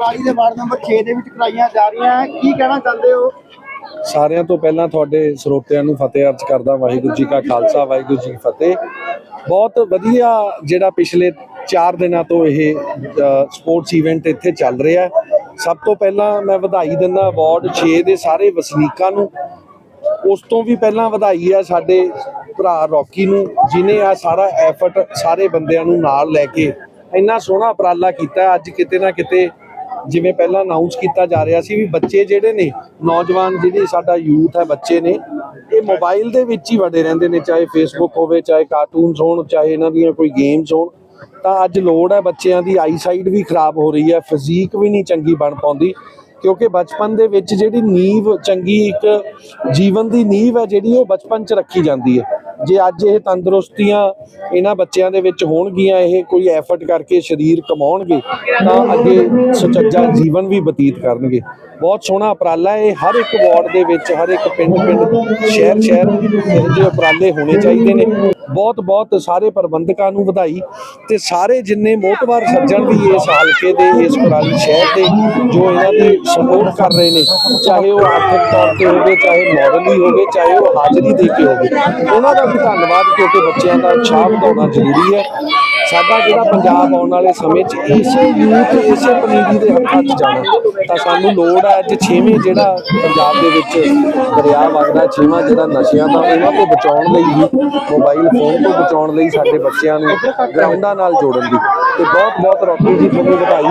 ਕੁਰਾਲੀ ਦੇ ward number 6 ਦੇ ਵਿੱਚ ਕਰਾਈਆਂ ਜਾ ਰਹੀਆਂ ਕੀ ਕਹਿਣਾ ਚਾਹੁੰਦੇ ਹੋ? ਸਾਰਿਆਂ ਤੋਂ ਪਹਿਲਾਂ ਤੁਹਾਡੇ ਸਰੋਤਿਆਂ ਨੂੰ ਫਤਿਹ ਅਰਜ਼ ਕਰਦਾ ਵਾਹਿਗੁਰੂ ਜੀ ਕਾ ਖਾਲਸਾ, ਵਾਹਿਗੁਰੂ ਜੀ ਕੀ ਫਤਿਹ। ਬਹੁਤ ਵਧੀਆ ਜਿਹੜਾ ਪਿਛਲੇ 4 ਦਿਨਾਂ ਤੋਂ ਇਹ ਸਪੋਰਟਸ ਇਵੈਂਟ ਇੱਥੇ ਚੱਲ ਰਿਹਾ ਹੈ। ਸਭ ਤੋਂ ਪਹਿਲਾਂ ਮੈਂ ਵਧਾਈ ਦਿੰਦਾ ਵਾਰਡ 6 ਦੇ ਸਾਰੇ ਵਸਨੀਕਾਂ ਨੂੰ। ਉਸ ਤੋਂ ਵੀ ਪਹਿਲਾਂ ਵਧਾਈ ਹੈ ਸਾਡੇ ਭਰਾ ਰੌਕੀ ਨੂੰ, ਜਿਨੇ ਆ ਸਾਰਾ ਐਫਰਟ ਸਾਰੇ ਬੰਦਿਆਂ ਨੂੰ ਨਾਲ ਲੈ ਕੇ ਇੰਨਾ ਸੋਹਣਾ ਉਪਰਾਲਾ ਕੀਤਾ। ਅੱਜ ਕਿਤੇ ਨਾ ਕਿਤੇ ਜਿਵੇਂ ਪਹਿਲਾਂ ਅਨਾਉਂਸ ਕੀਤਾ ਜਾ ਰਿਹਾ ਸੀ ਵੀ ਬੱਚੇ ਜਿਹੜੇ ਨੇ, ਨੌਜਵਾਨ ਜਿਹੜੀ ਸਾਡਾ ਯੂਥ ਹੈ, ਬੱਚੇ ਨੇ, ਇਹ ਮੋਬਾਈਲ ਦੇ ਵਿੱਚ ਹੀ ਵੜੇ ਰਹਿੰਦੇ ਨੇ, ਚਾਹੇ ਫੇਸਬੁੱਕ ਹੋਵੇ, ਚਾਹੇ ਕਾਰਟੂਨਸ ਹੋਣ, ਚਾਹੇ ਇਹਨਾਂ ਦੀਆਂ ਕੋਈ ਗੇਮਸ ਹੋਣ, ਤਾਂ ਅੱਜ ਲੋੜ ਹੈ ਬੱਚਿਆਂ ਦੀ ਆਈਸਾਈਟ ਵੀ ਖਰਾਬ ਹੋ ਰਹੀ ਹੈ ਫਿਜ਼ੀਕ ਵੀ ਨਹੀਂ ਚੰਗੀ ਬਣ ਪਾਉਂਦੀ। ਕਿਉਂਕਿ ਬਚਪਨ ਦੇ ਵਿੱਚ ਜਿਹੜੀ ਨੀਂਵ ਚੰਗੀ ਇੱਕ ਜੀਵਨ ਦੀ ਨੀਂਵ ਹੈ ਜਿਹੜੀ ਉਹ ਬਚਪਨ 'ਚ ਰੱਖੀ ਜਾਂਦੀ ਹੈ। ਜੇ ਅੱਜ ਇਹ ਤੰਦਰੁਸਤੀਆਂ ਇਹਨਾਂ ਬੱਚਿਆਂ ਦੇ ਵਿੱਚ ਹੋਣਗੀਆਂ, ਇਹ ਕੋਈ ਐਫਰਟ ਕਰਕੇ ਸਰੀਰ ਕਮਾਉਣਗੇ, ਤਾਂ ਅੱਗੇ ਸੁਚੱਜਾ ਜੀਵਨ ਵੀ ਬਤੀਤ ਕਰਨਗੇ। ਬਹੁਤ ਸੋਹਣਾ ਉਪਰਾਲਾ ਹੈ। ਇਹ ਹਰ ਇੱਕ ਵਾਰਡ ਦੇ ਵਿੱਚ, ਹਰ ਇੱਕ ਪਿੰਡ ਪਿੰਡ, ਸ਼ਹਿਰ ਸ਼ਹਿਰ ਇਹੋ ਜਿਹੇ ਉਪਰਾਲੇ ਹੋਣੇ ਚਾਹੀਦੇ ਨੇ। ਬਹੁਤ ਬਹੁਤ ਸਾਰੇ ਪ੍ਰਬੰਧਕਾਂ ਨੂੰ ਵਧਾਈ ਤੇ ਸਾਰੇ ਜਿੰਨੇ ਮੋਤਬਾਰ ਸੱਜਣ ਵੀ ਇਸ ਹਲਕੇ ਦੇ, ਇਸ ਕੁਰਾਲੀ ਸ਼ਹਿਰ ਦੇ, ਜੋ ਇਹਨਾਂ ਦੇ ਸਪੋਰਟ ਕਰ ਰਹੇ ਨੇ, ਚਾਹੇ ਉਹ ਆਰਥਿਕ ਤੌਰ ਤੇ ਹੋਵੇ, ਚਾਹੇ ਮੋਰਲੀ ਹੋਵੇ, ਚਾਹੇ ਉਹ ਹਾਜ਼ਰੀ ਦੇ ਕੇ ਹੋਵੇ, ਉਹਨਾਂ ਦਾ ਵੀ ਧੰਨਵਾਦ ਕਿਉਂਕਿ ਬੱਚਿਆਂ ਦਾ ਉਤਸ਼ਾਹ ਵਧਾਉਣਾ ਜ਼ਰੂਰੀ ਹੈ। ਸਾਡਾ ਜਿਹੜਾ ਪੰਜਾਬ ਆਉਣ ਵਾਲੇ ਸਮੇਂ 'ਚ ਇਸੇ ਯੂਥ, ਇਸੇ ਪਨੀਰੀ ਦੇ ਹੱਥਾਂ 'ਚ ਜਾਣਾ। ਤਾਂ ਸਾਨੂੰ ਲੋੜ ਹੈ ਅੱਜ ਛੇਵੇਂ ਜਿਹੜਾ ਪੰਜਾਬ ਦੇ ਵਿੱਚ ਦਰਿਆ ਵਗਦਾ, ਛੇਵਾਂ ਜਿਹੜਾ ਨਸ਼ਿਆਂ ਦਾ, ਉਹਨਾਂ ਤੋਂ ਬਚਾਉਣ ਲਈ ਵੀ ਮੋਬਾਈਲ ਫੋਨ ਤੋਂ ਬਚਾਉਣ ਲਈ ਸਾਡੇ ਬੱਚਿਆਂ ਨੂੰ ਗਰਾਊਂਡਾਂ ਨਾਲ ਜੋੜਨ ਦੀ। ਤੇ ਬਹੁਤ ਬਹੁਤ ਰੋਕੀ ਜੀ ਤੁਹਾਨੂੰ ਵਧਾਈ,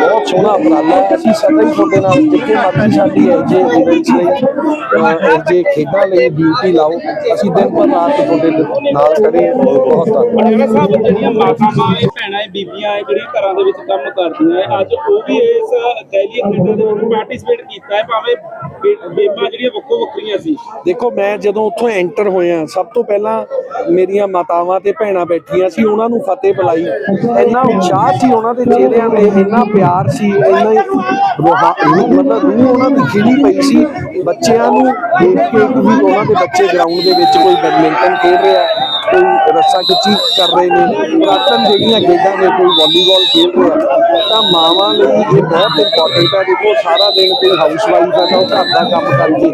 ਬਹੁਤ ਸੋਹਣਾ ਉਪਰਾਲਾ ਅਸੀਂ ਸਦਾ ਹੀ ਤੁਹਾਡੇ ਨਾਲ ਜਿੱਥੇ ਮਰਜ਼ੀ ਸਾਡੀ ਹੈ ਜੇ ਇਵੈਂਟਸ ਲਈ ਜੇ ਖੇਡਾਂ ਲਈ ਡਿਊਟੀ ਲਾਓ। ਅਸੀਂ ਦਿਨ ਪਰ ਰਾਤ ਤੁਹਾਡੇ ਨਾਲ ਖੜੇ ਬਹੁਤ ਧੰਨਵਾਦ। ਜਿਹੜਾ ਸਾਹਿਬ ਜਿਹੜੀਆਂ ਇਹ ਭੈਣਾਂ, ਇਹ ਬੀਬੀਆਂ, ਇਹ ਜਿਹੜੀਆਂ ਘਰਾਂ ਦੇ ਵਿੱਚ ਕੰਮ ਕਰਦੀਆਂ ਹੈ ਅੱਜ ਉਹ ਵੀ ਇਸ ਕੈਲੀਏ ਖੇਡਾਂ ਦੇ ਵਿੱਚ ਪਾਰਟਿਸਿਪੇਟ ਕੀਤਾ ਹੈ, ਭਾਵੇਂ ਗੇ- ਗੇਮਾਂ ਜਿਹੜੀਆਂ ਵੱਖੋ ਵੱਖਰੀਆਂ ਸੀ। ਦੇਖੋ, ਮੈਂ ਜਦੋਂ ਉੱਥੋਂ ਐਂਟਰ ਹੋਇਆ ਸਭ ਤੋਂ ਪਹਿਲਾਂ ਮੇਰੀਆਂ ਮਾਤਾਵਾਂ ਤੇ ਭੈਣਾਂ ਬੈਠੀਆਂ ਸੀ, ਉਹਨਾਂ ਨੂੰ ਫਤਿਹ ਬੁਲਾਈ। ਇੰਨਾ ਉਤਸ਼ਾਹ ਸੀ ਉਹਨਾਂ ਦੇ ਚਿਹਰਿਆਂ ਤੇ, ਇੰਨਾ ਪਿਆਰ ਸੀ, ਇੰਨਾ ਹੀ ਰੋਹਾ ਰੂਹ- ਮਤਲਬ ਰੂਹ ਉਹਨਾਂ ਦੀ ਖਿੜੀ ਪਈ ਸੀ। ਬੱਚਿਆਂ ਨੂੰ ਦੇਖ ਕੇ ਵੀ ਉਹਨਾਂ ਦੇ ਬੱਚੇ ਗਰਾਊਂਡ ਦੇ ਵਿੱਚ ਕੋਈ ਬੈਡਮਿੰਟਨ ਖੇਡ ਰਿਹਾ ਕੋਈ ਰੱਸਾ ਖਿੱਚੀ ਕਰ ਰਹੇ ਨੇ। ਪੁਰਾਤਨ ਜਿਹੜੀਆਂ ਖੇਡਾਂ ਨੇ, ਕੋਈ ਵਾਲੀਬਾਲ ਖੇਡ ਰਿਹਾ, ਤਾਂ ਮਾਵਾਂ ਲਈ ਇਹ ਬਹੁਤ ਇੰਪੋਰਟੈਂਟ ਹੈ ਦੇਖੋ, ਸਾਰਾ ਦਿਨ ਕੋਈ ਹਾਊਸ ਵਾਈਫ ਹੈ ਤਾਂ ਉਹ ਘਰ ਦਾ ਕੰਮ ਕਰਕੇ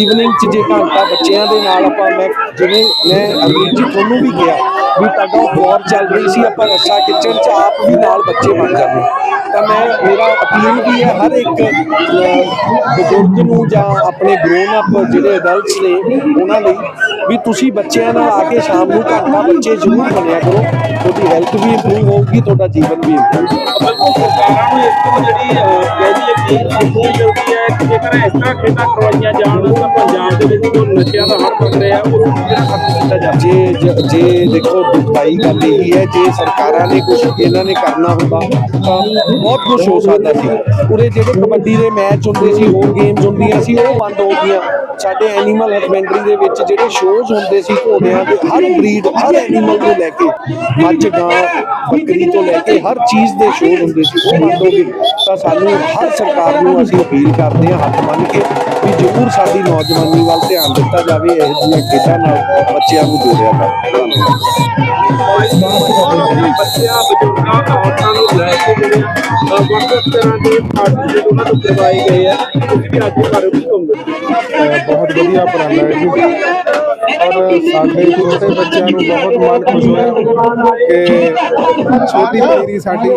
ਈਵਨਿੰਗ 'ਚ ਜੇ ਘੰਟਾ ਬੱਚਿਆਂ ਦੇ ਨਾਲ ਆਪਾਂ ਮੈਂ, ਜਿਵੇਂ ਮੈਂ ਅਮਰੀਕ ਜੀ, ਤੁਹਾਨੂੰ ਵੀ ਕਿਹਾ ਵੀ ਟੱਗ ਆਫ ਵਾਰ ਚੱਲ ਰਹੀ ਸੀ ਆਪਾਂ ਰੱਸਾ ਖਿੱਚਣ 'ਚ ਆਪ ਵੀ ਨਾਲ ਬੱਚੇ ਬਣ ਜਾਂਦੇ। ਤਾਂ ਮੈਂ ਮੇਰਾ ਅਪੀਲ ਵੀ ਹੈ ਹਰ ਇੱਕ ਬਜ਼ੁਰਗ ਨੂੰ ਜਾਂ ਆਪਣੇ ਗਰੋਨ ਅਪ ਜਿਹੜੇ ਅਡਲਟਸ ਨੇ ਉਹਨਾਂ ਲਈ ਵੀ ਤੁਸੀਂ ਬੱਚਿਆਂ ਨਾਲ ਆ ਕੇ ਸ਼ਾਮ ਨੂੰ ਘੰਟਾ ਬੱਚੇ ਜ਼ਰੂਰ ਬਣਿਆ ਕਰੋ। ਤੁਹਾਡੀ ਹੈਲਥ ਵੀ ਇੰਪਰੂਵ ਹੋਊਗੀ ਤੁਹਾਡਾ ਜੀਵਨ ਵੀ ਇੰਪਰੂਵ ਬਿਲਕੁਲ ਸਰਕਾਰਾਂ ਨੂੰ ਇਸ ਤੋਂ ਜਿਹੜੀ ਕਿ ਹੈ ਕਿ ਜੇਕਰ ਇਸ ਤਰ੍ਹਾਂ ਖੇਡਾਂ ਕਰਵਾਈਆਂ ਜਾਣ ਤਾਂ ਪੰਜਾਬ ਦੇ ਵਿੱਚ ਜੋ ਨਸ਼ਿਆਂ ਦਾ ਹੜ ਪੜ ਰਿਹਾ ਉਹ ਜਿਹੜਾ ਖਤਮ ਕੀਤਾ ਜਾਵੇ। ਜੇ ਜ- ਜੇ ਦੇਖੋ ਦੁਖਦਾਈ ਗੱਲ ਇਹ ਹੈ, ਜੇ ਸਰਕਾਰਾਂ ਨੇ ਕੁਝ ਇਹਨਾਂ ਨੇ ਕਰਨਾ ਹੁੰਦਾ, ਤਾਂ ਬਹੁਤ ਕੁਝ ਹੋ ਸਕਦਾ ਸੀ। ਉਰੇ ਜਿਹੜੇ ਕਬੱਡੀ ਦੇ ਮੈਚ ਹੁੰਦੇ ਸੀ, ਹੋਰ ਗੇਮਸ ਹੁੰਦੀਆਂ ਸੀ, ਉਹ ਬੰਦ ਹੋ ਗਈਆਂ। ਸਾਡੇ ਐਨੀਮਲ ਹਸਬੈਂਡਰੀ ਦੇ ਵਿੱਚ ਜਿਹੜੇ ਸ਼ੋਜ਼ ਹੁੰਦੇ ਸੀ, ਘੋੜਿਆਂ ਦੇ, ਹਰ ਬਰੀਡ ਹਰ ਐਨੀਮਲ ਤੋਂ ਲੈ ਕੇ, ਮੱਝ, ਗਾਂ, ਬੱਕਰੀ ਤੋਂ ਲੈ ਕੇ, ਹਰ ਚੀਜ਼ ਦੇ ਸ਼ੋਅ ਹੁੰਦੇ ਸੀ, ਉਹ ਬੰਦ ਹੋ ਗਏ। ਤਾਂ ਸਾਨੂੰ ਹਰ ਸਰਕਾਰ ਨੂੰ ਅਸੀਂ ਅਪੀਲ ਕਰਦੇ ਹਾਂ, ਹੱਥ ਮੰਨ ਕੇ, ਵੀ ਜ਼ਰੂਰ ਸਾਡੀ ਨੌਜਵਾਨੀ ਵੱਲ ਧਿਆਨ ਦਿੱਤਾ ਜਾਵੇ, ਇਹ ਜਿਹੀਆਂ ਖੇਡਾਂ ਨਾਲ ਬੱਚਿਆਂ ਨੂੰ ਜੋੜਿਆ ਜਾਵੇ। ਧੰਨਵਾਦ। ਬੱਚਿਆਂ ਬਜ਼ੁਰਗਾਂ ਔਰਤਾਂ ਨੂੰ ਲੈ ਕੇ ਜਿਹੜੇ ਅਹ, ਵੱਖ ਵੱਖ ਤਰ੍ਹਾਂ ਦੇ ਪਾਰਟੀਸਪੇਟ ਉਹਨਾਂ ਨੂੰ ਕਰਵਾਏ ਗਏ ਆ ਤੁਸੀਂ ਵੀ ਅੱਜ ਘਰ ਵਿੱਚ ਘੁੰਮ ਬਹੁਤ ਵਧੀਆ ਉਪਰਾਲਾ ਹੈ ਜੀ। ਔਰ ਸਾਡੇ ਛੋਟੇ ਬੱਚਿਆਂ ਨੂੰ ਬਹੁਤ ਮਨ ਖੁਸ਼ ਹੋਇਆ ਕਿ ਛੋਟੀ ਪੀੜ੍ਹੀ ਸਾਡੀ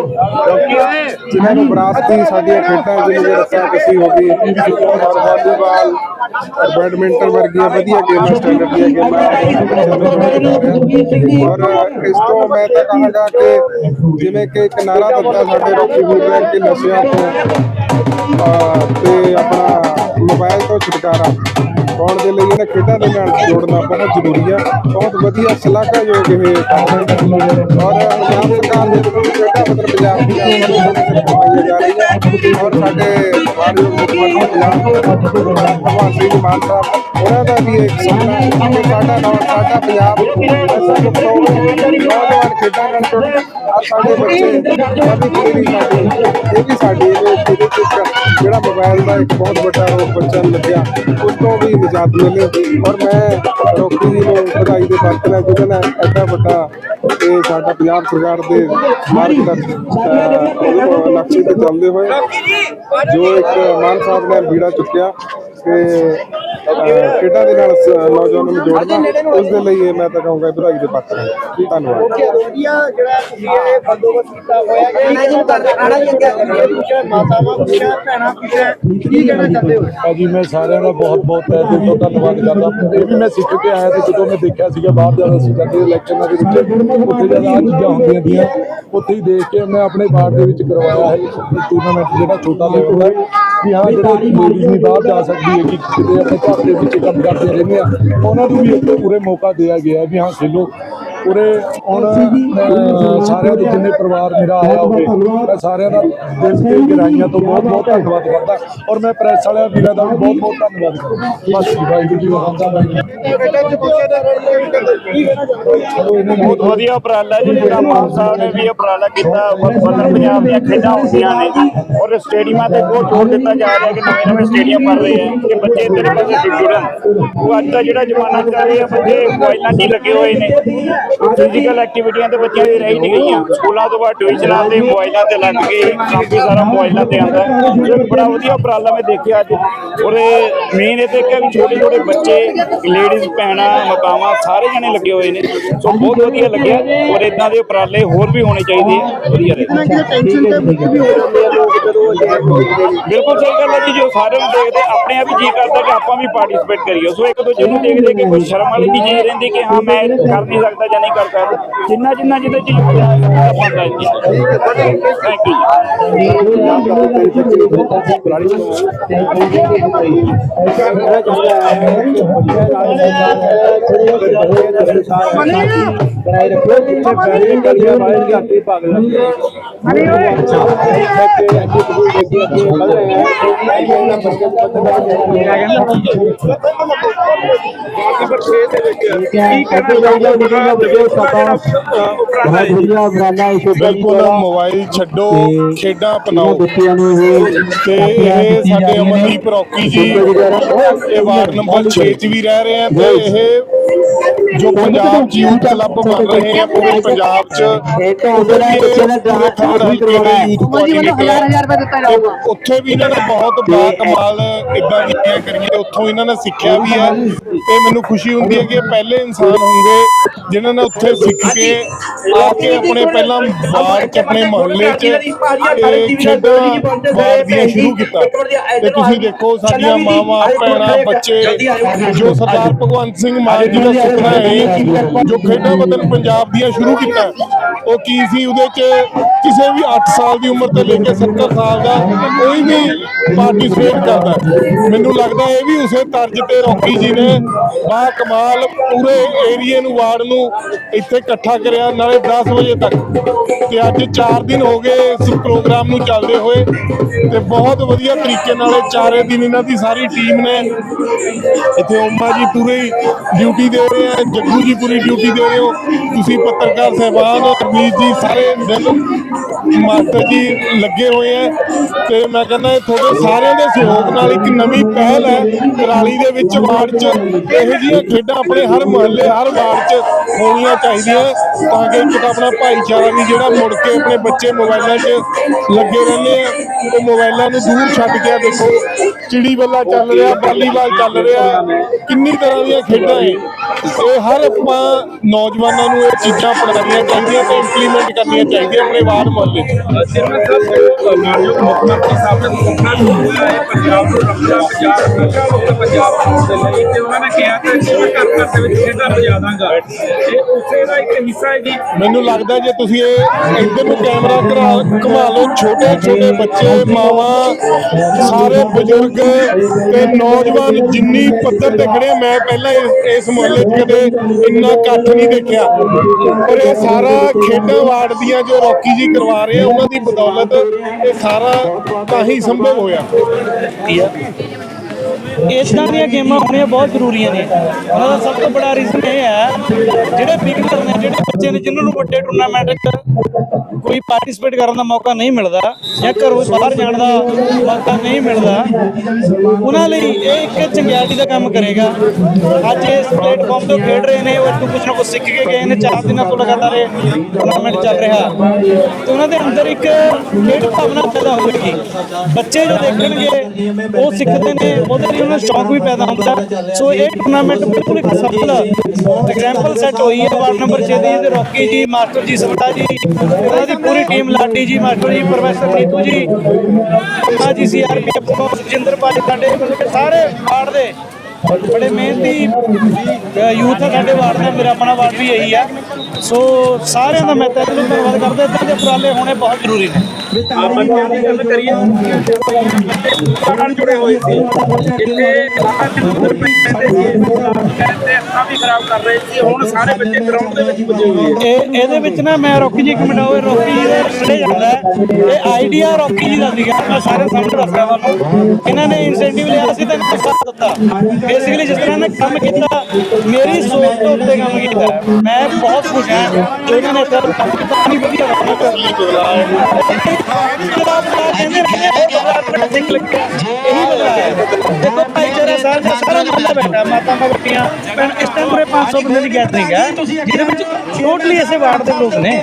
ਜਿਨ੍ਹਾਂ ਨੂੰ ਵਿਰਾਸਤੀ ਸਾਡੀਆਂ ਖੇਡਾਂ ਜਿਵੇਂ ਰੱਸਾ ਕਸੀ ਹੋ ਗਈ ਔਰ ਵਾਲੀਬਾਲ ਔਰ ਬੈਡਮਿੰਟਨ ਵਰਗੀਆਂ ਵਧੀਆ ਗੇਮਾਂ ਸਟੈਂਡਰਡ ਦੀਆਂ ਗੇਮਾਂ ਔਰ ਇਸ ਤੋਂ ਮੈਂ ਤਾਂ ਕਹਾਂਗਾ ਕਿ ਜਿਵੇਂ ਕਿ ਇੱਕ ਨਾਰਾ ਦਿੱਤਾ ਸਾਡੇ ਰੋਕੀ ਵੀਰ ਨੇ ਕਿ ਨਸ਼ਿਆਂ ਤੋਂ ਤੇ ਆਪਣਾ ਮੋਬਾਈਲ ਤੋਂ ਛੁਟਕਾਰਾ ਪਾਉਣ ਦੇ ਲਈ ਇਹਨਾਂ ਖੇਡਾਂ ਦੇ ਨਾਲ ਜੋੜਨਾ ਬਹੁਤ ਜ਼ਰੂਰੀ ਹੈ। ਬਹੁਤ ਵਧੀਆ ਸ਼ਲਾਘਾਯੋਗ ਇਹ ਕੰਮ ਹੈ ਔਰ ਪੰਜਾਬ ਸਰਕਾਰ ਦੇ ਵੱਲੋਂ ਖੇਡਾਂ ਮਤਲਬ ਪੰਜਾਬ ਦੀਆਂ ਕਰਵਾਈਆਂ ਜਾ ਰਹੀਆਂ ਔਰ ਸਾਡੇ ਮਾਨਯੋਗ ਮੁੱਖ ਮੰਤਰੀ ਪੰਜਾਬ ਭਗਵਾਨ ਸਿੰਘ ਮਾਨ ਸਾਹਿਬ ਉਹਨਾਂ ਦਾ ਵੀ ਇੱਕ ਸੁਪਨਾ ਹੈ। ਕਿ ਸਾਡਾ ਨੌ ਸਾਡਾ ਪੰਜਾਬ ਮੁਕਤ ਹੋਵੇ ਨੌਜਵਾਨ ਖੇਡਾਂ ਨਾਲ ਜੁੜਨ ਔਰ ਸਾਡੇ ਬੱਚੇ ਨਵੀਂ ਪੀੜ੍ਹੀ ਸਾਡੀ ਇਹ ਵੀ ਸਾਡੀ ਇਹਦੇ ਇਹਦੇ ਜਿਹੜਾ ਮੋਬਾਈਲ ਦਾ ਇੱਕ ਬਹੁਤ ਵੱਡਾ ਰੋਗ ਬੱਚਿਆਂ ਨੂੰ ਲੱਗਿਆ, ਉਸ ਤੋਂ ਵੀ ਨਿਜਾਤ ਮਿਲੇ। ਔਰ ਮੈਂ ਰੋਕੀ ਜੀ ਨੂੰ ਵਧਾਈ ਦੇ ਪਾਤਰ ਹਾਂ ਜਿਹਨਾਂ ਨੇ ਐਡਾ ਵੱਡਾ ਇਹ ਸਾਡਾ ਪੰਜਾਬ ਸਰਕਾਰ ਦੇ ਮਾਰਗ ਦਾ ਤੇ ਚੱਲਦੇ ਹੋਏ, ਜੋ ਇੱਕ ਮਾਨ ਸਾਹਿਬ ਨੇ ਬੀੜਾ ਚੁੱਕਿਆ ਕਿ ਅਹ, ਖੇਡਾਂ ਦੇ ਨਾਲ ਸ- ਨੌਜਵਾਨਾਂ ਨੂੰ ਜੋੜਨਾ ਉਸ ਦੇ ਲਈ ਇਹ ਮੈਂ ਤਾਂ ਕਹੂੰਗਾ ਵਧਾਈ ਦੇ ਪਾਤਰ ਹਾਂ ਧੰਨਵਾਦ। ਵਧੀਆ ਜਿਹੜਾ ਤੁਸੀਂ ਇਹ ਬੰਦੋਬਸਤ ਕੀਤਾ ਹੋਇਆ ਹੈ ਮੈਂ ਜੀ ਆਣਾ ਹੀ ਅੱਗੇ। ਕੁਛ ਮਾਤਾਵਾਂ ਕੁਛ ਭੈਣਾਂ ਕੁਛ ਕੀ ਕਹਿਣਾ ਚਾਹੁੰਦੇ ਹੋ? ਭਾਜੀ ਮੈਂ ਸਾਰਿਆਂ ਦਾ ਬਹੁਤ ਬਹੁਤ ਤਹਿ ਦਿਲ ਤੋਂ ਧੰਨਵਾਦ ਕਰਦਾ। ਇਹ ਵੀ ਮੈਂ ਸਿੱਖ ਕੇ ਆਇਆ ਤੇ ਜਦੋਂ ਮੈਂ ਦੇਖਿਆ ਸੀਗਾ ਬਾਹਰ ਜਾਂਦਾ ਸੀ ਜਾਂਦੇ ਇਲੈਕਸ਼ਨਾਂ ਦੇ ਵਿੱਚ ਉੱਥੇ ਜਦ ਆਹ ਚੀਜ਼ਾਂ ਹੁੰਦੀਆਂ ਦੀਆਂ ਉੱਥੇ ਹੀ ਦੇਖ ਕੇ ਮੈਂ ਆਪਣੇ ਵਾਰਡ ਦੇ ਵਿੱਚ ਕਰਵਾਇਆ ਹੈ ਟੂਰਨਾਮੈਂਟ ਜਿਹੜਾ ਛੋਟਾ ਲੈਵਲ ਦਾ ਵੀ ਹਾਂ ਜਿਹੜੇ ਲੇਡੀਜ਼ ਨਹੀਂ ਬਾਹਰ ਜਾ ਸਕਦੀ ਹੈ ਕਿ ਆਪਣੇ ਘਰ ਦੇ ਵਿੱਚ ਕੰਮ ਕਰਦੇ ਰਹਿੰਦੇ ਆ ਉਹਨਾਂ ਨੂੰ ਵੀ ਇੱਕ ਪੂਰੇ ਮੌਕਾ ਦਿਆ ਗਿਆ ਵੀ ਹਾਂ, ਖੇਲੋ। ਪੂਰੇ ਹੁਣ ਸਾਰਿਆਂ ਦੇ ਜਿੰਨੇ ਪਰਿਵਾਰ ਮੇਰਾ ਆਇਆ ਹੋਵੇ ਮੈਂ ਸਾਰਿਆਂ ਦਾ ਦਿਲ ਤੇ ਗਹਿਰਾਈਆਂ ਤੋਂ ਬਹੁਤ ਬਹੁਤ ਧੰਨਵਾਦ ਕਰਦਾ। ਔਰ ਮੈਂ ਪ੍ਰੈਸ ਵਾਲਿਆਂ ਵੀਰਾਂ ਦਾ ਵੀ ਬਹੁਤ ਬਹੁਤ ਧੰਨਵਾਦ ਕਰਦਾ। ਬਸ ਜੀ, ਵਾਹਿਗੁਰੂ ਜੀ ਵਾਹਿਗੁਰੂ ਬਹੁਤ ਵਧੀਆ ਉਪਰਾਲਾ ਜੀ ਜਿਹੜਾ ਮਾਨ ਸਾਹਿਬ ਨੇ ਵੀ ਉਪਰਾਲਾ ਕੀਤਾ ਬੱਲਰ ਪੰਜਾਬ ਦੀਆਂ ਖੇਡਾਂ ਹੁੰਦੀਆਂ ਨੇ। ਔਰ ਸਟੇਡੀਅਮਾਂ ਤੇ ਬਹੁਤ ਜ਼ੋਰ ਦਿੱਤਾ ਜਾ ਰਿਹਾ ਕਿ ਨਵੇਂ ਨਵੇਂ ਸਟੇਡੀਅਮ ਬਣ ਰਹੇ ਹੈ ਕਿ ਬੱਚੇ ਤੇਰੇ ਪਾਸੇ ਜੁੜਨ। ਉਹ ਅੱਜ ਦਾ ਜਿਹੜਾ ਜ਼ਮਾਨਾ ਚੱਲ ਰਿਹਾ ਬੱਚੇ ਮੋਬਾਈਲਾਂ 'ਚ ਲੱਗੇ ਹੋਏ ਨੇ। ਫਿਜ਼ੀਕਲ ਐਕਟੀਵਿਟੀਆਂ ਤੇ ਬੱਚਿਆਂ ਦੀ ਰਹਿ ਨਹੀਂ ਗਈਆਂ ਸਕੂਲਾਂ ਤੋਂ ਬਾਅਦ ਟਿਊਸ਼ਨਾਂ ਤੇ ਮੋਬਾਈਲਾਂ ਤੇ ਲੱਗ ਗਏ, ਕਾਫੀ ਸਾਰਾ ਮੋਬਾਈਲਾਂ ਤੇ ਆਉਂਦਾ। ਹੈ ਬੜਾ ਵਧੀਆ ਉਪਰਾਲਾ ਮੈਂ ਦੇਖਿਆ ਅੱਜ। ਔਰ ਮੇਨ ਇਹ ਤੇ ਕਿ ਵੀ ਛੋਟੇ ਛੋਟੇ ਬੱਚੇ ਲੇਡੀਜ਼ ਭੈਣਾਂ, ਮਾਤਾਵਾਂ, ਸਾਰੇ ਜਣੇ ਲੱਗੇ ਹੋਏ ਨੇ। ਸੋ ਬਹੁਤ ਵਧੀਆ ਲੱਗਿਆ ਔਰ ਇਦਾਂ ਦੇ ਉਪਰਾਲੇ ਹੋਰ ਵੀ ਹੋਣੇ ਚਾਹੀਦੇ ਆ। ਵਧੀਆ ਰਹੇ। ਟੈਨਸ਼ਨ ਤੇ ਵੀ ਹੋ ਜਾਂਦੇ ਆ ਲੋਕ ਜਦੋਂ ਬਿਲਕੁਲ ਸਹੀ ਗੱਲ ਹੈ ਜੀ, ਜੋ ਸਾਰੇ ਨੂੰ ਦੇਖਦੇ, ਆਪਣੇ ਆਪ ਹੀ ਜੀ ਕਰਦਾ ਕਿ ਆਪਾਂ ਵੀ ਪਾਰਟਿਸਿਪੇਟ ਕਰੀਏ। ਸੋ ਇੱਕ ਦੂਜੇ ਨੂੰ ਦੇਖਦੇ ਕਿ ਕੋਈ ਸ਼ਰਮ ਵਾਲੀ ਨਹੀਂ ਚੀਜ਼ ਰਹਿੰਦੀ ਕਿ ਹਾਂ, ਮੈਂ ਕਰ ਨਹੀਂ ਸਕਦਾ ਜਾਂ ਨਹੀਂ ਕਰ ਸਕਦਾ। ਜਿੰਨਾ ਜਿੰਨਾ ਜਿਹਦੇ ਚ ਬਣਦਾ ਹੈ ਜੀ। ਥੈਂਕ ਯੂ ਬਿਲਕੁਲ ਮੋਬਾਈਲ ਛੱਡੋ ਖੇਡਾਂ ਅਪਣਾਓ। ਤੇ ਇਹ ਸਾਡੇ ਅਮਨਦੀਪ ਰੌਕੀ ਜੀ। ਇਹ ਵਾਰਡ ਨੰਬਰ 6 ਚ ਵੀ ਰਹਿ ਰਹੇ ਆ ਤੇ ਇਹ ਜੋ ਪੰਜਾਬ ਚ ਯੂਥ ਕਲੱਬ ਬਣ ਰਹੇ ਆ ਪੂਰੇ ਪੰਜਾਬ ਚ ਉਹਦੇ ਵੀ ਇਹ ਪੂਰੇ ਥਰਡ ਹਲਕੇ ਦੇ ਯੂਥ ਕੋਆਰਡੀਨੇਟਰ ਆ ਤੇ ਉੱਥੇ ਵੀ ਇਹਨਾਂ ਨੇ ਬਹੁਤ ਬਾ ਕਮਾਲ ਇਦਾਂ ਦੀਆਂ ਕਰੀਆਂ ਉੱਥੋਂ ਇਹਨਾਂ ਨੇ ਸਿੱਖਿਆ ਵੀ ਹੈ। ਤੇ ਮੈਨੂੰ ਖੁਸ਼ੀ ਹੁੰਦੀ ਹੈ ਕਿ ਇਹ ਪਹਿਲੇ ਇਨਸਾਨ ਹੋਣਗੇ ਜਿਨ੍ਹਾਂ ਨੇ ਉੱਥੇ ਸਿੱਖ ਕੇ ਆ ਕੇ ਆਪਣੇ ਪਹਿਲਾਂ ਚ ਆਪਣੇ ਮੁਹੱਲੇ ਚ ਦੀਆਂ ਸ਼ੁਰੂ ਕੀਤਾ। ਤੇ ਤੁਸੀਂ ਦੇਖੋ ਸਾਡੀਆਂ ਮਾਵਾਂ ਭੈਣਾਂ ਬੱਚੇ ਜੋ ਸਰਦਾਰ ਭਗਵੰਤ ਸਿੰਘ ਮਾਨ ਜੀ ਦਾ ਸੁਪਨਾ ਹੈ ਜੋ ਖੇਡਾਂ ਬਦਲ ਪੰਜਾਬ ਦੀਆਂ ਸ਼ੁਰੂ ਕੀਤਾ ਉਹ ਕੀ ਸੀ ਉਹਦੇ ਚ ਕਿਸੇ ਵੀ 8 ਸਾਲ ਦੀ ਉਮਰ ਤੋਂ ਲੈ ਕੇ 70 ਸਾਲ ਦਾ ਕੋਈ ਵੀ ਪਾਰਟਿਸਿਪੇਟ ਕਰਦਾ। ਮੈਨੂੰ ਲੱਗਦਾ ਇਹ ਵੀ ਉਸੇ ਤਰਜ਼ ਤੇ ਰੌਕੀ ਜੀ ਨੇ ਬਾ ਕਮਾਲ ਪੂਰੇ ਏਰੀਏ ਨੂੰ ਵਾਰਡ ਨੂੰ ਇੱਥੇ ਇਕੱਠਾ ਕਰਿਆ ਨਾਲੇ 10 ਵਜੇ ਤੱਕ। ਤੇ ਅੱਜ 4 ਦਿਨ ਹੋ ਗਏ ਇਸ ਪ੍ਰੋਗਰਾਮ ਨੂੰ ਚੱਲਦੇ ਹੋਏ ਤੇ ਬਹੁਤ ਵਧੀਆ ਤਰੀਕੇ ਨਾਲ ਇਹ ਚਾਰੇ ਦਿਨ ਇਹਨਾਂ ਦੀ ਸਾਰੀ ਟੀਮ ਨੇ ਇੱਥੇ ਓਮਾ ਜੀ ਪੂਰੀ ਡਿਊਟੀ ਦੇ ਰਹੇ ਆ, ਜੱਗੂ ਜੀ ਪੂਰੀ ਡਿਊਟੀ ਦੇ ਰਹੇ ਹੋ, ਤੁਸੀਂ ਪੱਤਰਕਾਰ ਸਹਿਬਾਨ ਰਮੀਤ ਜੀ ਸਾਰੇ ਦਿਨ ਮਾਸਟਰ ਜੀ ਲੱਗੇ ਹੋਏ ਆ ਤੇ ਮੈਂ ਕਹਿੰਦਾ ਤੁਹਾਡੇ ਸਾਰਿਆਂ ਦੇ ਸਹਿਯੋਗ ਨਾਲ ਇੱਕ ਨਵੀਂ ਪਹਿਲ ਹੈ, ਕਰਾਲੀ ਦੇ ਵਿੱਚ ਵਾਰਡ 'ਚ ਇਹੋ ਜਿਹੀਆਂ ਖੇਡਾਂ ਆਪਣੇ ਹਰ ਮੁਹੱਲੇ, ਹਰ ਵਾਰਡ 'ਚ ਹੋਣੀਆਂ ਚਾਹੀਦੀਆਂ ਤਾਂ ਕਿ ਇੱਕ ਆਪਣਾ ਭਾਈਚਾਰਾ ਵੀ ਜਿਹੜਾ ਮੁੜ ਕੇ ਆਪਣੇ ਬੱਚੇ ਮੋਬਾਈਲਾਂ 'ਚ ਲੱਗੇ ਰਹਿੰਦੇ ਆ। ਉਹ ਮੋਬਾਈਲਾਂ ਨੂੰ ਦੂਰ ਛੱਡ ਕੇ ਆ, ਦੇਖੋ। ਚਿੜੀ ਬੱਲਾ ਚੱਲ ਰਿਹਾ, ਵਾਲੀਬਾਲ ਚੱਲ ਰਿਹਾ। ਕਿੰਨੀ ਤਰ੍ਹਾਂ ਦੀਆਂ ਖੇਡਾਂ ਹੈ ਇਹ ਹਰ ਆਪਾਂ ਨੌਜਵਾਨਾਂ ਨੂੰ ਇਹ ਚੀਜ਼ਾਂ ਅਪਣਾਉਣੀਆਂ ਚਾਹੀਦੀਆਂ ਤੇ ਇੰਪਲੀਮੈਂਟ ਕਰਨੀਆਂ ਚਾਹੀਦੀਆਂ ਆਪਣੇ ਵਾਰਡ ਮੁਹੱਲੇ 'ਚ। ਮਾਨਯੋਗ ਮੁੱਖ ਮੰਤਰੀ ਸਾਹਿਬ ਨੇ ਸੁਪਨਾ ਚੁੱਕਿਆ ਹੈ ਪੰਜਾਬ ਨੂੰ ਰੱਖਿਆ ਪੰਜਾਬ ਦੇ ਲਈ ਤੇ ਉਹਨਾਂ ਨੇ ਕਿਹਾ ਕਿ ਮੈਂ ਘਰ ਘਰ ਦੇ ਵਿੱਚ ਖੇਡਾਂ ਵਜਾ ਦਾਂਗਾ ਇਹ ਉਸੇ ਦਾ ਇੱਕ ਹਿੱਸਾ ਹੈ ਜੀ ਮੈਨੂੰ ਲੱਗਦਾ ਜੇ ਤੁਸੀਂ ਇਹ ਇੱਧਰ ਨੂੰ ਕੈਮਰਾ ਘਰਾ ਘੁਮਾ ਲਓ ਛੋਟੇ ਛੋਟੇ ਬੱਚੇ ਮਾਵਾਂ ਸਾਰੇ ਬਜ਼ੁਰਗ ਤੇ ਨੌਜਵਾਨ ਜਿੰਨੀ ਪੱਧਰ ਤੇ ਖੜੇ ਮੈਂ ਪਹਿਲਾਂ ਇਸ- ਇਸ ਮੁਹੱਲੇ 'ਚ ਕਦੇ ਇੰਨਾ ਇਕੱਠ ਨਹੀਂ ਦੇਖਿਆ। ਪਰ ਇਹ ਸਾਰਾ ਖੇਡਾਂ ਵਾਰਡ ਦੀਆਂ ਜੋ ਰੌਕੀ ਜੀ ਕਰਵਾ ਰਹੇ ਆ ਉਹਨਾਂ ਦੀ ਬਦੌਲਤ ਇਹ ਸਾਰਾ ਤਾਂ ਹੀ ਸੰਭਵ ਹੋਇਆ। ਇਦਾਂ ਦੀਆਂ ਗੇਮਾਂ ਹੋਣੀਆਂ ਬਹੁਤ ਜ਼ਰੂਰੀਆਂ ਨੇ। ਉਹਨਾਂ ਦਾ ਸਭ ਤੋਂ ਬੜਾ ਰੀਜ਼ਨ ਇਹ ਹੈ ਜਿਹੜੇ ਬਿਗਨਰ ਨੇ ਜਿਹੜੇ ਬੱਚੇ ਨੇ ਜਿਨ੍ਹਾਂ ਨੂੰ ਵੱਡੇ ਟੂਰਨਾਮੈਂਟ 'ਚ ਕੋਈ ਪਾਰਟਿਸਿਪੇਟ ਕਰਨ ਦਾ ਮੌਕਾ ਨਹੀਂ ਮਿਲਦਾ ਜਾਂ ਘਰੋਂ ਬਾਹਰ ਜਾਣ ਦਾ ਮੌਕਾ ਨਹੀਂ ਮਿਲਦਾ, ਉਹਨਾਂ ਲਈ ਇਹ ਇੱਕ ਚੰਗਿਆੜੀ ਦਾ ਕੰਮ ਕਰੇਗਾ। ਅੱਜ ਇਸ ਪਲੇਟਫਾਰਮ ਤੋਂ ਖੇਡ ਰਹੇ ਨੇ, ਉਹ ਕੁਝ ਨਾ ਕੁਝ ਸਿੱਖ ਕੇ ਗਏ ਨੇ, ਚਾਰ ਦਿਨਾਂ ਤੋਂ ਲਗਾਤਾਰ ਇਹ ਟੂਰਨਾਮੈਂਟ ਚੱਲ ਰਿਹਾ। ਤੇ ਉਹਨਾਂ ਦੇ ਅੰਦਰ ਇੱਕ ਖੇਡ ਭਾਵਨਾ ਪੈਦਾ ਹੋਵੇਗੀ। ਬੱਚੇ ਜੋ ਦੇਖਣਗੇ, ਉਹ ਸਿੱਖਦੇ ਨੇ, ਉਹਦੇ ਲਈ ਉਹਨਾਂ ਨੂੰ ਸ਼ੌਕ ਵੀ ਪੈਦਾ ਹੁੰਦਾ। ਸੋ ਇਹ ਟੂਰਨਾਮੈਂਟ ਬਿਲਕੁਲ ਇੱਕ ਸਫਲ ਐਗਜ਼ਾਮਪਲ ਸੈੱਟ ਹੋਈ ਹੈ, ਵਾਰਡ ਨੰਬਰ 6 ਦੀ ਰੌਕੀ ਜੀ, ਮਾਸਟਰ ਜੀ ਸਵਟਾ ਜੀ, ਉਹਨਾਂ ਦੀ ਪੂਰੀ ਟੀਮ, ਲਾਡੀ ਜੀ, ਮਾਸਟਰ ਜੀ, ਪ੍ਰੋਫੈਸਰ ਨੀਤੂ ਜੀ ਜੀ ਸੀਆਰਪੀਐਫ ਤੋਂ ਸੁਜਿੰਦਰ ਪਾਲ ਸਾਡੇ ਸਾਰੇ ਵਾਰਡ ਦੇ ਬੜੇ ਮਿਹਨਤੀ ਯੂਥ ਆ ਸਾਡੇ ਵਾਰਡ ਦਾ ਮੇਰਾ ਆਪਣਾ ਵਾਰਡ ਵੀ ਇਹੀ ਆ। ਸੋ ਸਾਰਿਆਂ ਦਾ ਮੈਂ ਤਹਿ ਦਿਲੋਂ ਧੰਨਵਾਦ ਕਰਦਾ ਇੱਦਾਂ ਦੇ ਉਪਰਾਲੇ ਹੋਣੇ ਬਹੁਤ ਜ਼ਰੂਰੀ ਨੇ। ਆ ਬੱਚਿਆਂ ਦੀ ਗੱਲ ਕਰੀਏ। ਨਾਲ ਜੁੜੇ ਹੋਏ ਸੀ। ਇੱਥੇ ਬਾਹਰ ਦੇ ਉੱਧਰ ਪੈਂਦੇ ਸੀ ਕਹਿੰਦੇ ਅੱਖਾਂ ਵੀ ਖਰਾਬ ਕਰ ਰਹੇ ਸੀ। ਹੁਣ ਸਾਰੇ ਬੱਚੇ ਗਰਾਊਂਡ ਦੇ ਵਿੱਚ ਪੁੱਜੇ ਹੋਏ ਇਹ ਇਹਦੇ ਵਿੱਚ ਨਾ ਮੈਂ ਰੌਕੀ ਜੀ ਹੋਏ ਰੌਕੀ ਜੀ ਦਾ ਖੜੇ ਜਾਂਦਾ ਹੈ। ਇਹ ਆਈਡੀਆ ਰੌਕੀ ਜੀ ਦਾ ਸੀਗਾ। ਮੈਂ ਸਾਰੇ ਸਾਹਮਣੇ ਦੱਸਦਾ ਤੁਹਾਨੂੰ ਇਹਨਾਂ ਨੇ ਇਨਸੈਂਟਿਵ ਲਿਆ ਸੀ ਤਾਂ ਦਿੱਤਾ। ਬੇਸਿਕਲੀ ਜਿਸ ਤਰ੍ਹਾਂ ਨੇ ਕੰਮ ਕੀਤਾ ਮੇਰੀ ਸੋਚ ਤੋਂ ਉੱਤੇ ਕੰਮ ਕੀਤਾ ਹੈ। ਮੈਂ ਬਹੁਤ ਖੁਸ਼ ਹਾਂ ਜੋ ਇਹਨਾਂ ਨੇ ਇੱਥੇ ਕੰਮ ਕੀਤਾ ਨਹੀਂ ਵਧੀਆ ਕੰਮ ਕਹਿੰਦੇ ਰਹੇ ਬਹੁਤ ਬੜਾ ਸਿੱਖ ਲੱਗਿਆ ਇਹੀ ਬਦਲਾ ਹੈ ਦੇਖੋ ਭਾਈਚਾਰਾ ਸਾਰਾ ਦਾ ਸਾਰਾ ਮਹੱਲਾ ਬੈਠਾ ਮਾਤਾ ਮਗਟੀਆਂ ਭੈਣ ਇਸ ਟਾਈਮ ਪੂਰੇ 500 ਬੰਦੇ ਦੀ ਗੈਦਰਿੰਗ ਹੈ ਜਿਹਦੇ ਵਿੱਚ ਟੋਟਲੀ ਇਸੇ ਵਾਰਡ ਦੇ ਲੋਕ ਨੇ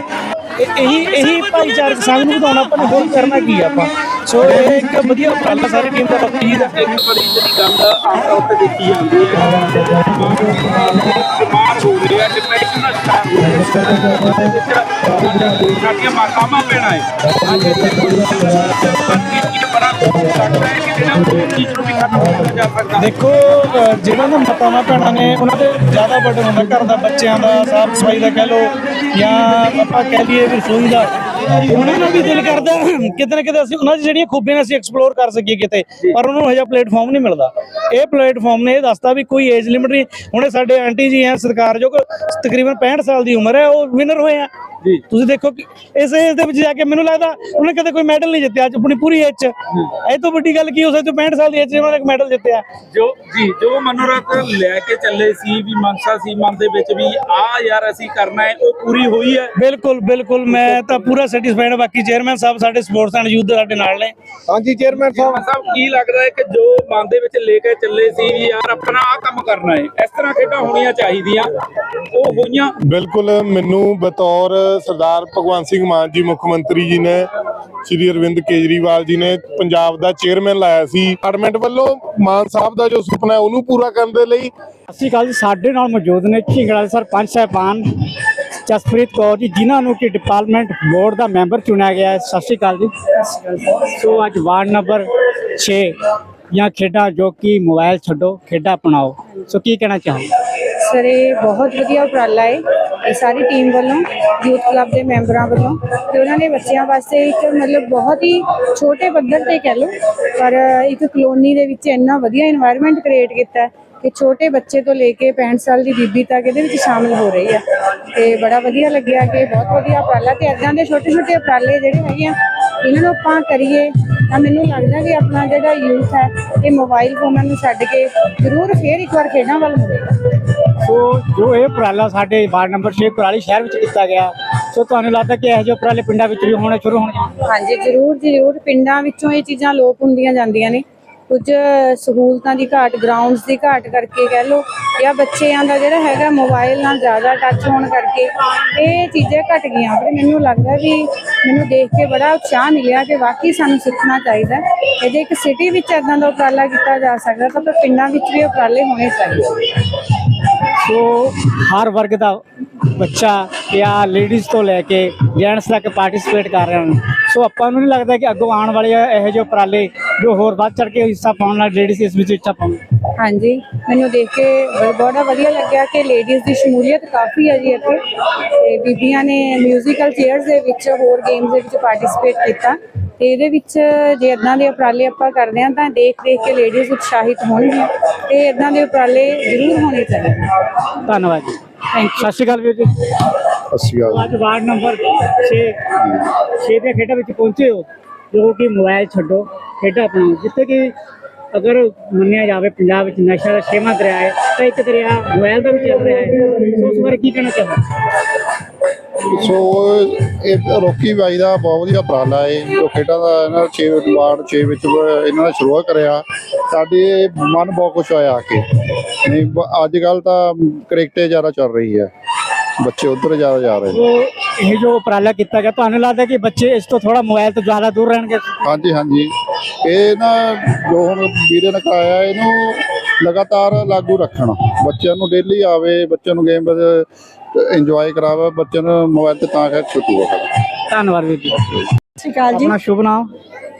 ਇਹ- ਇਹੀ ਭਾਈਚਾਰਕ ਸਾਂਝ ਨੂੰ ਵਧਾਉਣਾ ਆਪਾਂ ਨੇ ਹੋਰ ਕਰਨਾ ਕੀ ਆਪਾਂ? ਸੋ ਇਹ ਇੱਕ ਵਧੀਆ ਉਪਰਾਲਾ ਸਾਰੀ ਟੀਮ ਦਾ ਬਾਕੀ ਜੀ ਦਾ ਇੱਕ ਬੜੀ ਜਿਹੜੀ ਗੱਲ ਆਮ ਤੌਰ ਤੇ ਦੇਖੀ ਜਾਂਦੀ ਹੈ। ਬਿਮਾਰ ਹੋ ਰਿਹਾ ਡਿਪਰੈਸ਼ਨ ਦਾ ਸ਼ਿਕਾਰ ਹੋ ਰਿਹਾ। ਸਾਡੀਆਂ ਹੈ ਅੱਜ ਇਹ। ਬੜਾ ਲੱਗਦਾ ਹੈ ਕਿ ਜਿਹੜਾ ਉਹ ਚੀਜ਼ ਨੂੰ ਵੀ ਖਤਮ ਕੀਤਾ ਜਾ ਸਕਦਾ। ਦੇਖੋ ਜਿਹਨਾਂ ਦੇ ਮਾਤਾਵਾਂ ਭੈਣਾਂ ਨੇ ਉਹਨਾਂ ਦੇ ਜ਼ਿਆਦਾ ਬਰਡਨ ਹੁੰਦਾ ਘਰ ਦਾ ਬੱਚਿਆਂ ਦਾ ਸਾਫ਼ ਸਫ਼ਾਈ ਦਾ ਕਹਿ ਲਓ। ਜਾਂ ਆਪਾਂ ਕਹਿ ਲਈਏ ਵੀ ਰਸੋਈ ਦਾ ਉਹਨਾਂ ਨੂੰ ਵੀ ਦਿਲ ਕਰਦਾ ਕਿਤੇ ਨਾ ਕਿਤੇ ਅਸੀਂ ਉਹਨਾਂ ਦੀ ਜਿਹੜੀਆਂ ਖੂਬੀਆਂ ਨੇ ਅਸੀਂ ਐਕਸਪਲੋਰ ਕਰ ਸਕੀਏ ਕਿਤੇ ਪਰ ਉਹਨਾਂ ਨੂੰ ਹਜਾ ਪਲੇਟਫਾਰਮ ਨਹੀਂ ਮਿਲਦਾ। ਇਹ ਪਲੇਟਫਾਰਮ ਨੇ ਇਹ ਦੱਸਦਾ ਵੀ ਕੋਈ ਏਜ ਲਿਮਿਟ ਨਹੀਂ। ਹੁਣੇ ਸਾਡੇ ਆਂਟੀ ਜੀ ਹੈ ਸਰਕਾਰ ਜੋ ਤਕਰੀਬਨ 65 ਸਾਲ ਦੀ ਉਮਰ ਹੈ ਉਹ ਵਿਨਰ ਹੋਏ ਆ। ਤੁਸੀਂ ਦੇਖੋ ਕਿ ਇਸ ਏਜ ਦੇ ਵਿੱਚ ਜਾ ਕੇ ਮੈਨੂੰ ਲੱਗਦਾ ਉਹਨੇ ਕਦੇ ਕੋਈ ਮੈਡਲ ਨਹੀਂ ਜਿੱਤਿਆ ਅੱਜ ਆਪਣੀ ਪੂਰੀ ਏਜ 'ਚ। ਇਹ ਤੋਂ ਵੱਡੀ ਗੱਲ ਕੀ ਹੋ ਸਕਦੀ 65 ਸਾਲ ਦੀ ਏਜ 'ਚ ਉਹਨਾਂ ਨੇ ਇੱਕ ਮੈਡਲ ਜਿੱਤਿਆ। ਜੋ ਜੀ ਜੋ ਮਨੋਰਥ ਲੈ ਕੇ ਚੱਲੇ ਸੀ ਵੀ ਮਨਸਾ ਸੀ ਮਨ ਦੇ ਵਿੱਚ ਵੀ ਆ ਯਾਰ ਅਸੀਂ ਕਰਨਾ ਹੈ ਉਹ ਪੂਰੀ ਹੋਈ ਹੈ। ਬਿਲਕੁਲ ਬਿਲਕੁਲ ਮੈਂ ਤਾਂ ਪੂਰਾ ਸੈਟੀਸਫਾਈਡ ਬਾਕੀ ਚੇਅਰਮੈਨ ਸਾਹਿਬ ਸਾਡੇ ਸਪੋਰਟਸ ਐਂਡ ਯੂਥ ਸਾਡੇ ਨਾਲ ਨੇ। ਹਾਂਜੀ ਚੇਅਰਮੈਨ ਸਾਹਿਬ। ਸਾਹਿਬ ਕੀ ਲੱਗਦਾ ਹੈ ਕਿ ਜੋ ਮਨ ਦੇ ਵਿੱਚ ਲੈ ਕੇ ਚੱਲੇ ਸੀ ਵੀ ਯਾਰ ਆਪਣਾ ਆ ਕੰਮ ਕਰਨਾ ਹੈ ਇਸ ਤਰ੍ਹਾਂ ਖੇਡਾਂ ਹੋਣੀਆਂ ਚਾਹੀਦੀਆਂ ਉਹ ਹੋਈਆਂ। ਬਿਲਕੁਲ ਮੈਨੂੰ ਬਤੌਰ ਸਰਦਾਰ ਭਗਵੰਤ ਸਿੰਘ ਮਾਨ ਜੀ, ਮੁੱਖ ਮੰਤਰੀ ਜੀ ਨੇ, ਸ਼੍ਰੀ ਅਰਵਿੰਦ ਕੇਜਰੀਵਾਲ ਜੀ ਨੇ ਪੰਜਾਬ ਦਾ ਚੇਅਰਮੈਨ ਲਾਇਆ ਸੀ। ਡਿਪਾਰਟਮੈਂਟ ਵੱਲੋਂ ਮਾਨ ਸਾਹਿਬ ਦਾ ਜੋ ਸੁਪਨਾ ਹੈ, ਉਹਨੂੰ ਪੂਰਾ ਕਰਨ ਦੇ ਲਈ ਅਸੀਂ ਕੱਲ੍ਹ ਸਾਡੇ ਨਾਲ ਮੌਜੂਦ ਨੇ, ਝਿੰਗੜਾ ਦੇ ਸਰਪੰਚ ਸਾਹਿਬਾਨ ਜਸਪ੍ਰੀਤ ਕੌਰ ਜੀ, ਜਿਨ੍ਹਾਂ ਨੂੰ ਕਿ ਡਿਪਾਰਟਮੈਂਟ ਬੋਰਡ ਦਾ ਮੈਂਬਰ ਚੁਣਿਆ ਗਿਆ ਹੈ। ਸਤਿ ਸ਼੍ਰੀ ਅਕਾਲ ਜੀ। ਸੋ ਅੱਜ ਵਾਰਡ ਨੰਬਰ 6 ਜਾਂ ਖੇਡਾਂ ਜੋ ਕਿ ਮੋਬਾਈਲ ਛੱਡੋ, ਖੇਡਾਂ ਅਪਣਾਓ। ਸੋ ਕੀ ਕਹਿਣਾ ਚਾਹੋਗੇ? ਸਰ ਇਹ ਬਹੁਤ ਵਧੀਆ ਉਪਰਾਲਾ ਹੈ ਇਹ ਸਾਰੀ ਟੀਮ ਵੱਲੋਂ ਯੂਥ ਕਲੱਬ ਦੇ ਮੈਂਬਰਾਂ ਵੱਲੋਂ। ਤੇ ਉਹਨਾਂ ਨੇ ਬੱਚਿਆਂ ਵਾਸਤੇ ਇੱਕ ਮਤਲਬ ਬਹੁਤ ਹੀ ਛੋਟੇ ਪੱਧਰ ਤੇ ਕਹਿ ਲਓ, ਪਰ ਇੱਕ ਕਲੋਨੀ ਦੇ ਵਿੱਚ ਇੰਨਾ ਵਧੀਆ এনवायरमेंट ਕ੍ਰੀਏਟ ਕੀਤਾ ਕਿ ਛੋਟੇ ਬੱਚੇ ਤੋਂ ਲੈ ਕੇ 65 ਸਾਲ ਦੀ ਬੀਬੀ ਤੱਕ ਇਹਦੇ ਵਿੱਚ ਸ਼ਾਮਿਲ ਹੋ ਰਹੀ ਆ। ਤੇ ਬੜਾ ਵਧੀਆ ਲੱਗਿਆ ਕਿ ਬਹੁਤ ਵਧੀਆ ਉਪਰਾਲਾ ਤੇ ਇਦਾਂ ਦੇ ਛੋਟੇ ਛੋਟੇ ਉਪਰਾਲੇ ਜਿਹੜੇ ਹੈਗੇ ਆ, ਇਹਨਾਂ ਨੂੰ ਆਪਾਂ ਕਰੀਏ ਤਾਂ ਮੈਨੂੰ ਲੱਗਦਾ ਕਿ ਆਪਣਾ ਜਿਹੜਾ ਯੂਥ ਹੈ, ਇਹ ਮੋਬਾਈਲ ਫੋਨਾਂ ਨੂੰ ਛੱਡ ਕੇ ਜ਼ਰੂਰ ਫੇਰ ਇੱਕ ਵਾਰ ਖੇਡਾਂ ਵੱਲ ਮੁੜੇਗਾ। ਸੋ ਜੋ ਇਹ ਉਪਰਾਲਾ ਸਾਡੇ ਵਾਰਡ ਨੰਬਰ 6 ਕੁਰਾਲੀ ਸ਼ਹਿਰ ਵਿੱਚ ਕੀਤਾ ਗਿਆ, ਸੋ ਤੁਹਾਨੂੰ ਲੱਗਦਾ ਕਿ ਇਹੋ ਜਿਹੇ ਉਪਰਾਲੇ ਪਿੰਡਾਂ ਵਿੱਚ ਵੀ ਹੋਣੇ ਸ਼ੁਰੂ ਹੋਣਗੇ? ਹਾਂਜੀ, ਜ਼ਰੂਰ ਜ਼ਰੂਰ। ਪਿੰਡਾਂ ਵਿੱਚੋਂ ਇਹ ਚੀਜ਼ਾਂ ਲੋਪ ਹੁੰਦੀਆਂ ਜਾਂਦੀਆਂ ਨੇ। ਕੁਝ ਸਹੂਲਤਾਂ ਦੀ ਘਾਟ ਗਰਾਊਂਡਸ ਦੀ ਘਾਟ ਕਰਕੇ ਕਹਿ ਲਓ, ਜਾਂ ਬੱਚਿਆਂ ਦਾ ਜਿਹੜਾ ਹੈਗਾ ਮੋਬਾਈਲ ਨਾਲ ਜ਼ਿਆਦਾ ਟੱਚ ਹੋਣ ਕਰਕੇ ਇਹ ਚੀਜ਼ਾਂ ਘਟ ਗਈਆਂ। ਪਰ ਮੈਨੂੰ ਲੱਗਦਾ ਵੀ ਮੈਨੂੰ ਦੇਖ ਕੇ ਬੜਾ ਉਤਸ਼ਾਹ ਮਿਲਿਆ ਕਿ ਵਾਕਈ ਸਾਨੂੰ ਸਿੱਖਣਾ ਚਾਹੀਦਾ ਹੈ। ਜੇ ਇੱਕ ਸਿਟੀ ਵਿੱਚ ਇਦਾਂ ਦਾ ਉਪਰਾਲਾ ਕੀਤਾ ਜਾ ਸਕਦਾ ਤਾਂ ਪਿੰਡਾਂ ਵਿੱਚ ਵੀ ਉਪਰਾਲੇ ਹੋਣੇ ਚਾਹੀਦੇ। ਸੋ ਹਰ ਵਰਗ ਦਾ ਬੱਚਾ ਜਾਂ ਲੇਡੀਜ਼ ਤੋਂ ਲੈ ਕੇ ਜੈਂਟਸ ਤੱਕ ਪਾਰਟਿਸਿਪੇਟ ਕਰ ਰਹੇ ਹਨ ਸੋ ਆਪਾਂ ਨੂੰ ਨਹੀਂ ਲੱਗਦਾ ਕਿ ਅੱਗੋਂ ਆਉਣ ਵਾਲੇ ਇਹੋ ਜਿਹੇ ਉਪਰਾਲੇ ਜੋ ਹੋਰ ਵੱਧ ਚੜ ਕੇ ਹਿੱਸਾ ਪਾਉਣ ਨਾਲ ਲੇਡੀਜ਼ ਇਸ ਵਿੱਚ ਹਿੱਸਾ ਪਾਉਣ। ਹਾਂਜੀ, ਮੈਨੂੰ ਦੇਖ ਕੇ ਬਹੁਤ ਵਧੀਆ ਲੱਗਿਆ ਕਿ ਲੇਡੀਜ਼ ਦੀ ਸ਼ਮੂਲੀਅਤ ਕਾਫੀ ਹੈ ਜੀ ਇੱਥੇ। ਤੇ ਬੀਬੀਆਂ ਨੇ ਮਿਊਜ਼ੀਕਲ ਚੇਅਰਸ ਦੇ ਵਿੱਚ ਹੋਰ ਗੇਮਸ ਦੇ ਵਿੱਚ ਪਾਰਟਿਸਿਪੇਟ ਕੀਤਾ। ਤੇ ਇਹਦੇ ਵਿੱਚ ਜੇ ਇਦਾਂ ਦੇ ਉਪਰਾਲੇ ਆਪਾਂ ਕਰਦੇ ਹਾਂ ਤਾਂ ਦੇਖ ਦੇਖ ਕੇ ਲੇਡੀਜ਼ ਉਤਸ਼ਾਹਿਤ ਹੋਣਗੀਆਂ ਤੇ ਇਦਾਂ ਦੇ ਉਪਰਾਲੇ ਜ਼ਰੂਰ ਹੋਣੇ ਚਾਹੀਦੇ ਧੰਨਵਾਦ ਜੀ। ਥੈਂਕ ਸਤਿ ਸ਼੍ਰੀ ਅਕਾਲ ਵੀਰ ਜੀ। ਅਸੀਂ ਅੱਜ ਵਾਰਡ ਨੰਬਰ 6 6 ਦੇ ਖੇਡਾਂ ਵਿੱਚ ਪਹੁੰਚੇ ਹੋ ਜੋ ਕਿ ਮੋਬਾਈਲ ਛੱਡੋ ਖੇਡਾਂ ਅਪਣਾਓ। ਜਿੱਥੇ ਕਿ ਅਗਰ ਮੰਨਿਆ ਜਾਵੇ ਪੰਜਾਬ ਵਿੱਚ ਨਸ਼ਾ ਦਾ ਛੇਵਾਂ ਦਰਿਆ ਹੈ ਤਾਂ ਇੱਕ ਦਰਿਆ ਮੋਬਾਈਲ ਦਾ ਵੀ ਚੱਲ ਰਿਹਾ ਹੈ। ਉਸ ਬਾਰੇ ਕੀ ਕਹਿਣਾ ਚਾਹੋਗੇ? ਸੋ ਇਹ ਰੋਕੀ ਬਾਈ ਦਾ ਬਹੁਤ ਵਧੀਆ ਉਪਰਾਲਾ ਹੈ ਜੋ ਖੇਡਾਂ ਦਾ ਇਹਨਾਂ 6 ਵਾਰਡ 6 ਵਿੱਚ ਇਹਨਾਂ ਨੇ ਸ਼ੁਰੂਆਤ ਕਰਿਆ ਸਾਡੇ ਮਨ ਬਹੁਤ ਖੁਸ਼ ਹੋਇਆ ਆ ਕੇ। ਨਹੀਂ ਅੱਜ ਕੱਲ ਤਾਂ ਕ੍ਰਿਕਟੇ ਜ਼ਿਆਦਾ ਚੱਲ ਰਹੀ ਹੈ। ਬੱਚੇ ਉਧਰ ਜ਼ਿਆਦਾ ਜਾ ਰਹੇ ਨੇ। ਇਹ ਜੋ ਉਪਰਾਲਾ ਕੀਤਾ ਗਿਆ ਤੁਹਾਨੂੰ ਲੱਗਦਾ ਕਿ ਬੱਚੇ ਇਸ ਤੋਂ ਥੋੜਾ ਮੋਬਾਈਲ ਤੋਂ ਜ਼ਿਆਦਾ ਦੂਰ ਰਹਿਣਗੇ? ਹਾਂਜੀ ਹਾਂਜੀ। ਇਹ ਨਾ ਜੋ ਹੁਣ ਵੀਰੇ ਨੇ ਕਰਾਇਆ ਇਹਨੂੰ ਲਗਾਤਾਰ ਲਾਗੂ ਰੱਖਣ। ਬੱਚਿਆਂ ਨੂੰ ਡੇਲੀ ਆਵੇ ਬੱਚਿਆਂ ਨੂੰ ਗੇਮ ਇੰਜੋਏ ਕਰਾਵੇ ਬੱਚਿਆਂ ਨੂੰ ਮੋਬਾਈਲ ਤੇ ਤਾਂ ਕਰ ਛੁੱਟੂਗਾ ਫਿਰ ਧੰਨਵਾਦ ਵੀਰ ਜੀ। ਸਤਿ ਸ਼੍ਰੀ ਅਕਾਲ ਜੀ। ਆਪਣਾ ਸ਼ੁਭ ਨਾਮ?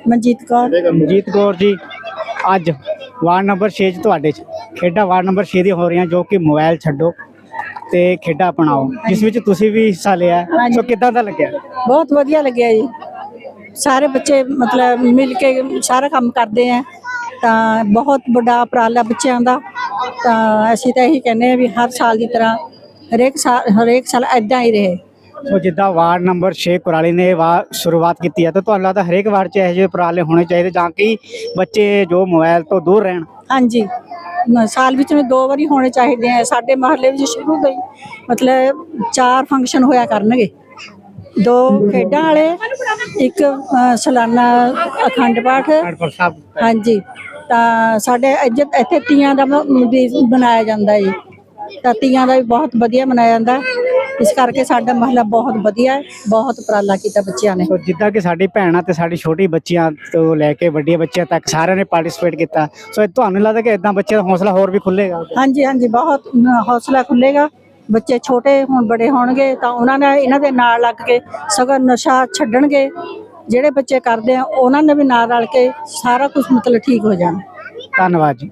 ਮਨਜੀਤ ਕੌਰ। ਮਨਜੀਤ ਕੌਰ ਜੀ ਅੱਜ ਵਾਰਡ ਨੰਬਰ 6 ਚ ਤੁਹਾਡੇ ਚ। ਖੇਡਾਂ ਵਾਰਡ ਨੰਬਰ 6 ਦੀ ਹੋ ਰਹੀਆਂ ਜੋ ਕਿ ਮੋਬਾਈਲ ਛੱਡੋ ਤੇ ਖੇਡਾਂ ਅਪਣਾਓ। ਜਿਸ ਵਿੱਚ ਤੁਸੀਂ ਵੀ ਹਿੱਸਾ ਲਿਆ ਹੈ। ਸੋ ਕਿੱਦਾਂ ਦਾ ਲੱਗਿਆ? ਬਹੁਤ ਵਧੀਆ ਲੱਗਿਆ ਜੀ। ਸਾਰੇ ਬੱਚੇ ਮਤਲਬ ਮਿਲ ਕੇ ਸਾਰਾ ਕੰਮ ਕਰਦੇ ਆ। ਤਾਂ ਬਹੁਤ ਵੱਡਾ ਉਪਰਾਲਾ ਬੱਚਿਆਂ ਦਾ। ਤਾਂ ਅਸੀਂ ਤਾਂ ਇਹੀ ਕਹਿੰਦੇ ਆ ਵੀ ਹਰ ਸਾਲ ਦੀ ਤਰ੍ਹਾਂ ਹਰੇਕ ਸਾਲ ਹਰੇਕ ਸਾਲ ਐਦਾਂ ਹੀ ਰਹੇ। ਸੋ ਜਿੱਦਾਂ ਵਾਰਡ ਨੰਬਰ 6 ਕੁਰਾਲੀ ਨੇ ਵਾ ਸ਼ੁਰੂਆਤ ਕੀਤੀ ਹੈ ਤਾਂ ਤੁਹਾਨੂੰ ਲੱਗਦਾ ਹਰੇਕ ਵਾਰਡ 'ਚ ਇਹੋ ਜਿਹੇ ਉਪਰਾਲੇ ਹੋਣੇ ਚਾਹੀਦੇ ਜਾਂ ਕਿ ਬੱਚੇ ਜੋ ਮੋਬਾਈਲ ਤੋਂ ਦੂਰ ਰਹਿਣ? ਹਾਂਜੀ। ਸਾਲ ਵਿੱਚ ਨੂੰ ਦੋ ਵਾਰੀ ਹੋਣੇ ਚਾਹੀਦੇ ਆ। ਸਾਡੇ ਮਹੱਲੇ ਵਿੱਚ ਸ਼ੁਰੂ ਹੀ ਮਤਲਬ ਚਾਰ ਫੰਕਸ਼ਨ ਹੋਇਆ ਕਰਨਗੇ। ਦੋ ਖੇਡਾਂ ਵਾਲੇ ਇੱਕ ਸਾਲਾਨਾ ਅਖੰਡ ਪਾਠ। ਹਾਂਜੀ। ਤਾਂ ਸਾਡੇ ਇੱਥੇ ਤੀਆਂ ਦਾ ਬਣਾਇਆ ਜਾਂਦਾ ਜੀ। ਤਾਂ ਤੀਆਂ ਦਾ ਵੀ ਬਹੁਤ ਵਧੀਆ ਮਨਾਇਆ ਜਾਂਦਾ। ਇਸ ਕਰਕੇ ਸਾਡਾ ਮਹੱਲਾ ਬਹੁਤ ਵਧੀਆ ਹੈ ਬਹੁਤ ਉਪਰਾਲਾ ਕੀਤਾ ਬੱਚਿਆਂ ਨੇ। ਜਿੱਦਾਂ ਕਿ ਸਾਡੀ ਭੈਣਾਂ ਤੇ ਸਾਡੀ ਛੋਟੀ ਬੱਚੀਆਂ ਤੋਂ ਲੈ ਕੇ ਵੱਡੀਆਂ ਬੱਚਿਆਂ ਤੱਕ ਸਾਰਿਆਂ ਨੇ ਪਾਰਟਿਸਿਪੇਟ ਕੀਤਾ। ਸੋ ਤੁਹਾਨੂੰ ਲੱਗਦਾ ਕਿ ਇਦਾਂ ਬੱਚਿਆਂ ਦਾ ਹੌਸਲਾ ਹੋਰ ਵੀ ਖੁੱਲੇਗਾ ਹਾਂਜੀ ਹਾਂਜੀ ਬਹੁਤ ਹੌਸਲਾ ਖੁੱਲੇਗਾ ਬੱਚੇ ਛੋਟੇ ਹੁਣ ਬੜੇ ਹੋਣਗੇ ਤਾਂ ਉਹਨਾਂ ਨੇ ਇਹਨਾਂ ਦੇ ਨਾਲ ਲੱਗ ਕੇ ਸਗੋਂ ਨਸ਼ਾ ਛੱਡਣਗੇ। ਜਿਹੜੇ ਬੱਚੇ ਕਰਦੇ ਆ, ਉਹਨਾਂ ਨੇ ਵੀ ਨਾਲ ਰਲ ਕੇ ਸਾਰਾ ਕੁਝ ਮਤਲਬ ਠੀਕ ਹੋ ਜਾਣਾ। ਧੰਨਵਾਦ ਜੀ।